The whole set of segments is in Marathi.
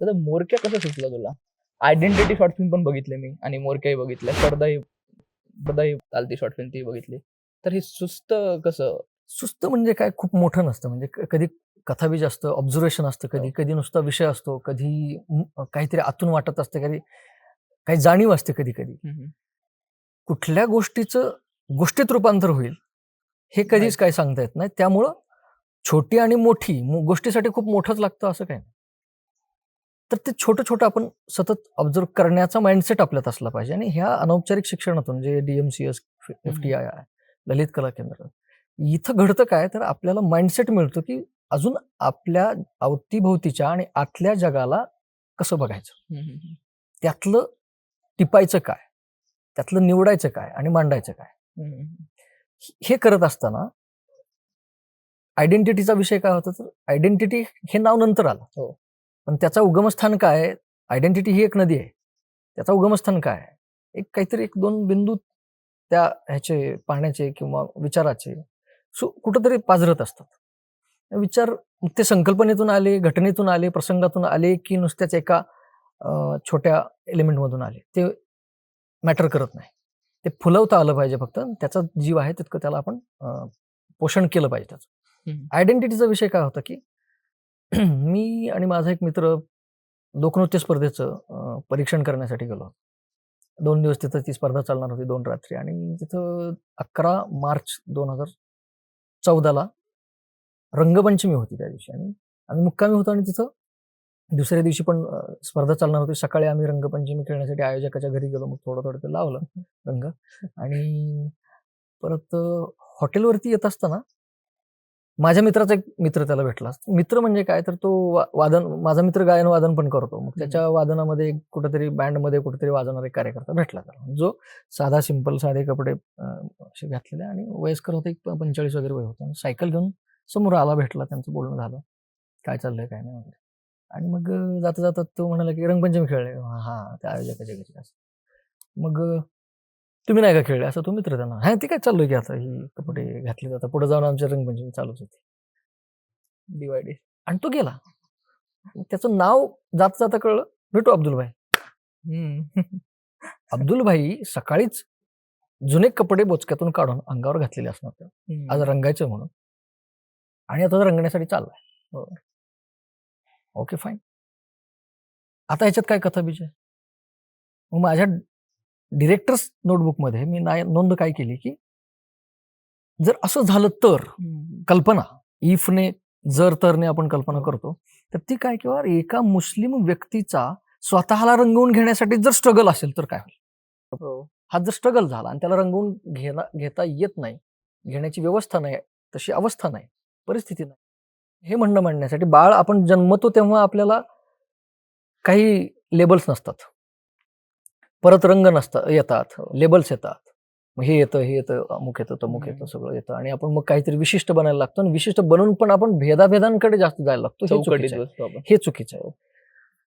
तर मोरक्या कसं सुचलं तुला? आयडेंटिटी शॉर्ट फिल्म पण बघितले मी आणि मोरक्याही बघितल्या. पडदाही पडदाही चालती शॉर्ट फिल्म ती बघितली. तर हे सुस्त कसं? सुस्त म्हणजे काय? खूप मोठं नसतं. म्हणजे कधी कथा बी जास्त ऑब्झर्वेशन असतं कधी हो. कधी नुसता विषय असतो कधी काहीतरी आतून वाटत असतं कधी काही जाणीव असते कधी कधी. कुठल्या गोष्टीचं गोष्टीत रूपांतर होईल हे कधीच. काय सांगता येत नाही. त्यामुळं छोटी आणि मोठी गोष्टीसाठी खूप मोठंच लागतं असं काय नाही. तर ते छोटं छोटं आपण सतत ऑब्झर्व करण्याचा माइंडसेट आपल्यात असला पाहिजे. आणि ह्या अनौपचारिक शिक्षणातून जे डीएमसीएस एफ टी आय आहे ललित कला केंद्र इथं घडतं काय? तर आपल्याला माइंडसेट मिळतो की अजून आपल्या अवतीभोवतीच्या आणि आतल्या जगाला कसं बघायचं? त्यातलं टिपायचं काय? त्यातलं निवडायचं काय? आणि मांडायचं काय? हे करत असताना आयडेंटिटीचा विषय काय होता तर आयडेंटिटी हे नाव नंतर आलं. हो. पण त्याचा उगमस्थान काय? आहे आयडेंटिटी ही एक नदी आहे. त्याचा उगमस्थान काय? आहे एक काहीतरी एक दोन बिंदू त्या ह्याचे पाहण्याचे किंवा विचाराचे. सु कुठंतरी पाझरत असतात. विचार ते संकल्पनेतून आले घटनेतून आले प्रसंगातून आले की नुसत्याच एका छोट्या एलिमेंटमधून आले. ते मॅटर करत नाही. ते फुलवता आलं पाहिजे फक्त त्याचा जीव आहे तितकं त्याला आपण पोषण केलं पाहिजे त्याचं. आयडेंटिटीचा विषय काय होता की मी आणि माझा एक मित्र लोकनृत्य स्पर्धेचं परीक्षण करण्यासाठी गेलो दोन दिवस तिथं ती स्पर्धा चालणार होती दोन रात्री आणि तिथं अकरा मार्च दोन हजार चौदाला रंगपंचमी होती त्या दिवशी आणि आम्ही मुक्कामी होतो आणि तिथं दुसऱ्या दिवशी पण स्पर्धा चालणार होती. सकाळी आम्ही रंगपंचमी खेळण्यासाठी आयोजकाच्या घरी गेलो मग थोडं थोडं ते लावलं रंग आणि परत हॉटेलवरती येत असताना माझ्या मित्राचा एक मित्र त्याला भेटला मित्र म्हणजे काय? तर तो वा- वादन माझा मित्र गायन वादन पण करतो. मग त्याच्या वादनामध्ये कुठेतरी बँडमध्ये कुठेतरी वाजवणारा एक कार्यकर्ता भेटला त्याला. जो साधा सिंपल साधे कपडे असे घातलेले आणि वयस्कर होते एक पंचेचाळीस वगैरे वय होतं. आणि सायकल घेऊन समोर आला भेटला त्यांचं बोलणं झालं. काय चाललंय काय नाही वगैरे आणि मग जाता जाता तो म्हणाला की रंगपंचमी खेळले हा त्या आयोजकाच्या घरी. असं. मग तुम्ही नाही का खेळले? असं तो मित्र त्यांना हा ते काय चाललोय की आता ही कपडे घातले जातात पुढे जाऊन आमच्या रंगपंचमी चालूच होती. दिवाळी आणि तो गेला. त्याचं नाव जाता जाता कळलं. भेटू अब्दुल भाई. अब्दुल भाई सकाळीच जुने कपडे बोचक्यातून काढून अंगावर घातलेले असणार. आज रंगायचं म्हणून. आणि आता रंगण्यासाठी चाललाय. हो. Okay fine. आता ह्याच्यात काय कथा बीज आहे? मग माझ्या डिरेक्टर्स नोटबुकमध्ये मी नाय नोंद काय केली की जर असं झालं तर. कल्पना इफने जर तरने आपण कल्पना करतो तर ती काय किंवा एका मुस्लिम व्यक्तीचा स्वतःला रंगवून घेण्यासाठी जर स्ट्रगल असेल तर काय होईल हो. हा जर स्ट्रगल झाला आणि त्याला रंगवून घेणं घेता येत नाही घेण्याची व्यवस्था नाही तशी अवस्था नाही परिस्थिती नाही हे म्हणणं मांडण्यासाठी बाळ आपण जन्मतो तेव्हा आपल्याला काही लेबल्स नसतात परत रंग नसतात येतात लेबल्स येतात. मग हे येतं हे येतं अमुक येतं तमुक येतं. सगळं येतं. आणि आपण मग काहीतरी विशिष्ट बनायला लागतो आणि विशिष्ट बनवून पण आपण भेदाभेदांकडे जास्त जायला लागतो. हे चुकीचं आहे. हे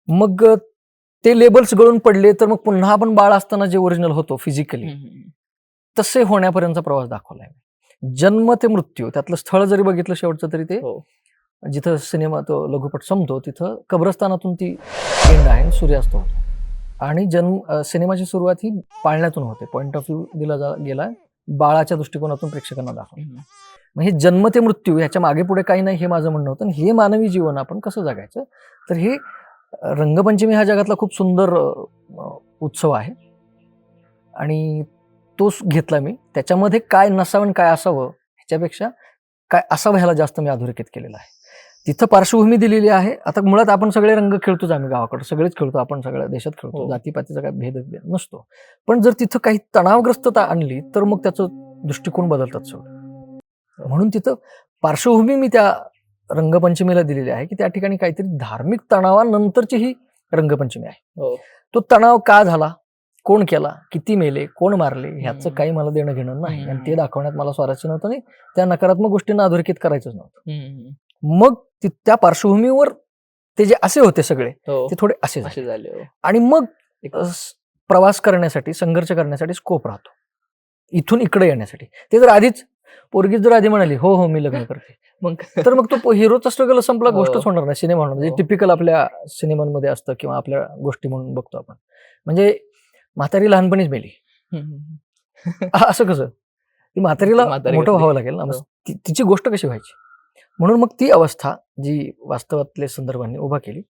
मग ते लेबल्स गळून पडले तर मग पुन्हा आपण बाळ असताना जे ओरिजिनल होतो फिजिकली. तसे होण्यापर्यंतचा प्रवास दाखवलाय जन्म ते मृत्यू त्यातलं स्थळ जरी बघितलं शेवटचं तरी ते. हो. जिथं सिनेमा तो लघुपट संपतो तिथं कब्रस्तानातून ती एंड आहे सूर्यास्त होतो. आणि जन्म सिनेमाची सुरुवात ही पाळण्यातून होते. पॉइंट ऑफ व्ह्यू दिला जा गेला बाळाच्या दृष्टिकोनातून प्रेक्षकांना दाखवलं. मग हे जन्म ते मृत्यू ह्याच्या मागे पुढे काही नाही हे माझं म्हणणं होतं. आणि हे मानवी जीवन आपण कसं जगायचं? तर हे रंगपंचमी हा जगातला खूप सुंदर उत्सव आहे. आणि तो स- घेतला मी. त्याच्यामध्ये काय नसावं आणि काय असावं ह्याच्यापेक्षा काय असावं ह्याला जास्त मी अधोरेखित केलेलं आहे. तिथं पार्श्वभूमी दिलेली आहे आता मुळात आपण सगळे रंग खेळतोच आम्ही गावाकडे. सगळेच खेळतो आपण सगळ्या देशात खेळतो. हो. जातीपातीचा काय भेद नसतो. पण जर तिथं काही तणावग्रस्तता आणली तर मग त्याचं दृष्टिकोन बदलतात सगळं. म्हणून तिथं पार्श्वभूमी मी त्या रंगपंचमीला दिलेली आहे की त्या ठिकाणी काहीतरी धार्मिक तणावानंतरची ही रंगपंचमी आहे. हो. तो तणाव का झाला? कोण केला? किती मेले? कोण मारले? ह्याचं. काही मला देणं घेणं नाही. आणि. ते दाखवण्यात मला स्वारस्य नव्हतं आणि त्या नकारात्मक गोष्टींना अधोरेखित करायचंच नव्हतं. मग त्या पार्श्वभूमीवर ते जे असे होते सगळे हो. ते थोडे असे झाले. हो. आणि मग प्रवास करण्यासाठी संघर्ष करण्यासाठी स्कोप राहतो. इथून इकडे येण्यासाठी. ते जर आधीच पोरगी जर आधी म्हणाली हो हो मी लग्न करते. मग तर मग तो हिरोचा स्ट्रगल संपला हो. गोष्टच होणार नाही सिनेमा होणार जे हो. टिपिकल आपल्या सिनेमांमध्ये असतं किंवा आपल्या गोष्टी म्हणून बघतो आपण. म्हणजे म्हातारी लहानपणीच मेली. असं कसं? ती म्हातारीला म्हातारी मोठं? व्हावं लागेल ना? तिची गोष्ट कशी व्हायची? म्हणून मग ती अवस्था जी वास्तवातल्या संदर्भांनी उभा केली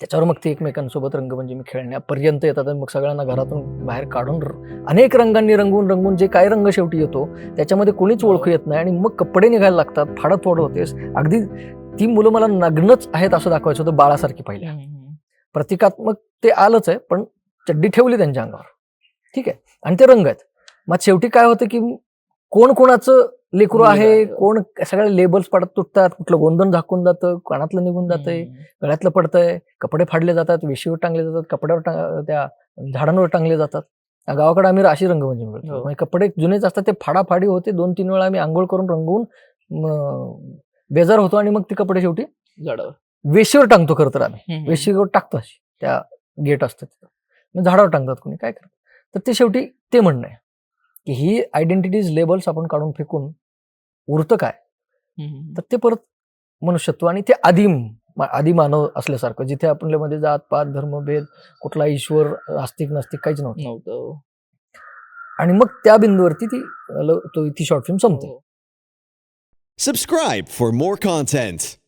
त्याच्यावर मग ती एकमेकांसोबत रंगपंचमी खेळण्यापर्यंत येतात आणि मग सगळ्यांना घरातून बाहेर काढून अनेक रंगांनी रंगवून रंगवून जे काय रंग शेवटी येतो त्याच्यामध्ये कोणीच ओळखू येत नाही आणि मग कपडे निघायला लागतात फाडत फोड होतेस. अगदी ती मुलं मला नग्नच आहेत असं दाखवायचं होतं बाळासारखी पहिल्या. प्रतिकात्मक ते आलंच आहे पण चड्डी ठेवली त्यांच्या अंगावर. ठीक आहे? आणि ते रंग आहेत. मग शेवटी काय होतं की कोण कोणाचं लेकरू आहे. कोण सगळे लेबल्स पडत तुटतात. कुठलं गोंधन झाकून जातं कानातलं निघून जातंय गळ्यातलं पडतंय. कपडे फाडले जातात वेशीवर टांगले जातात कपड्यावर त्या झाडांवर टांगले जातात. गावाकडे आम्ही राशी रंगपंचमी करतो हो. म्हणजे कपडे जुनेच असतात ते फाडाफाडी होते. दोन तीन वेळा आम्ही आंघोळ करून रंगवून बेजार होतो आणि मग ते कपडे शेवटी झाडावर. वेशीवर टांगतो खरं तर आम्ही. वेशीवर टाकतो अशी. त्या गेट असतं तिथं. झाडावर टांगतात कोणी काय करतात? तर ते शेवटी ते म्हणणं आहे की ही आयडेंटिटीज लेबल्स आपण काढून फेकून उरतं काय. तर ते परत मनुष्यत्व आणि ते आदिम आदी मानव असल्यासारखं जिथे आपल्यामध्ये जात पात धर्मभेद कुठला ईश्वर आस्तिक नास्तिक काहीच नव्हतं नव्हतं आणि मग त्या बिंदूवरती ती तो शॉर्ट फिल्म संपते हो. Subscribe for more content.